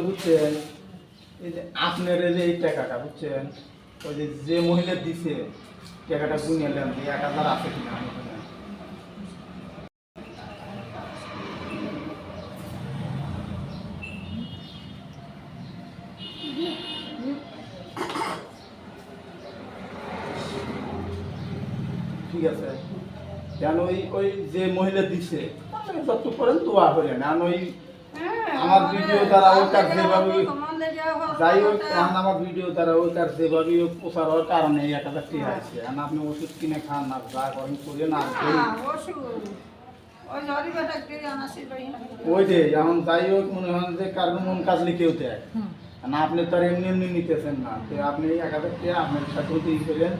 বুঝছেন? এই যে আপনার যে এই টাকাটা, বুঝছেন? ওই যে যে মহিলা দিছে, টাকাটা গুনে যে এক হাজার আছে কিনা ঠিক আছে? কেন ওই ওই যে মহিলা দিছে যত করেন দোয়া করেন। আর ওই আমার ভিডিও দ্বারা ওই কাজ যেভাবে যাই হোক এখন আমার ভিডিও দ্বারা ওই কাজ যেভাবে প্রচার হওয়ার কারণে এই এক হাজার টাকা আছে। এখন আপনি ওষুধ কিনে খান না যা করেন করে না ওই যে এখন যাই হোক মনে হয় যে কারণ মন কাজ লিখেও দেয়। না আপনি তো আর এমনি এমনি নিতেছেন না। তো আপনি এই এক আপনার সাথে দিয়ে করেন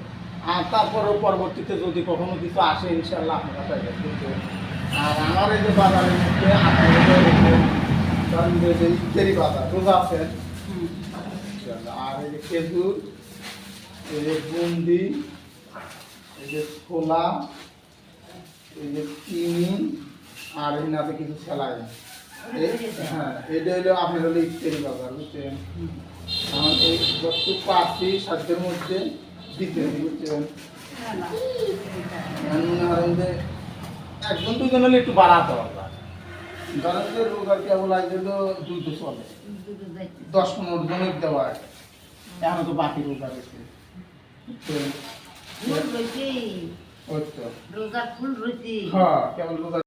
আর তারপরেও পরবর্তীতে যদি কখনো কিছু আসে ইনশাল্লাহ আপনার কাছে আর আমার এই যে বাজারের মধ্যে আপনার ইত্যাদি রোজা আছে আর এই যে খেজুর এই যে বুন্দি এই যে ছোলা এই যে চিনি আর এই নাতে কিছু সেলাই হ্যাঁ এটা হলো আপনার হলো ইত্যাদি বাজার বুঝছেন? আমার এই যত পাচ্ছি সাধ্যের মধ্যে দিতে বুঝছেন? মনে যে একজন দুজন হলে একটু বাড়াতে হবে। ধরেন যে রোগার কেবল আগে তো দুটো চলে। দশ পনেরো জনের দেওয়া এখন তো বাকি রোগা বুঝছেন? রোজা ফুল রয়েছে। হ্যাঁ কেবল রোগা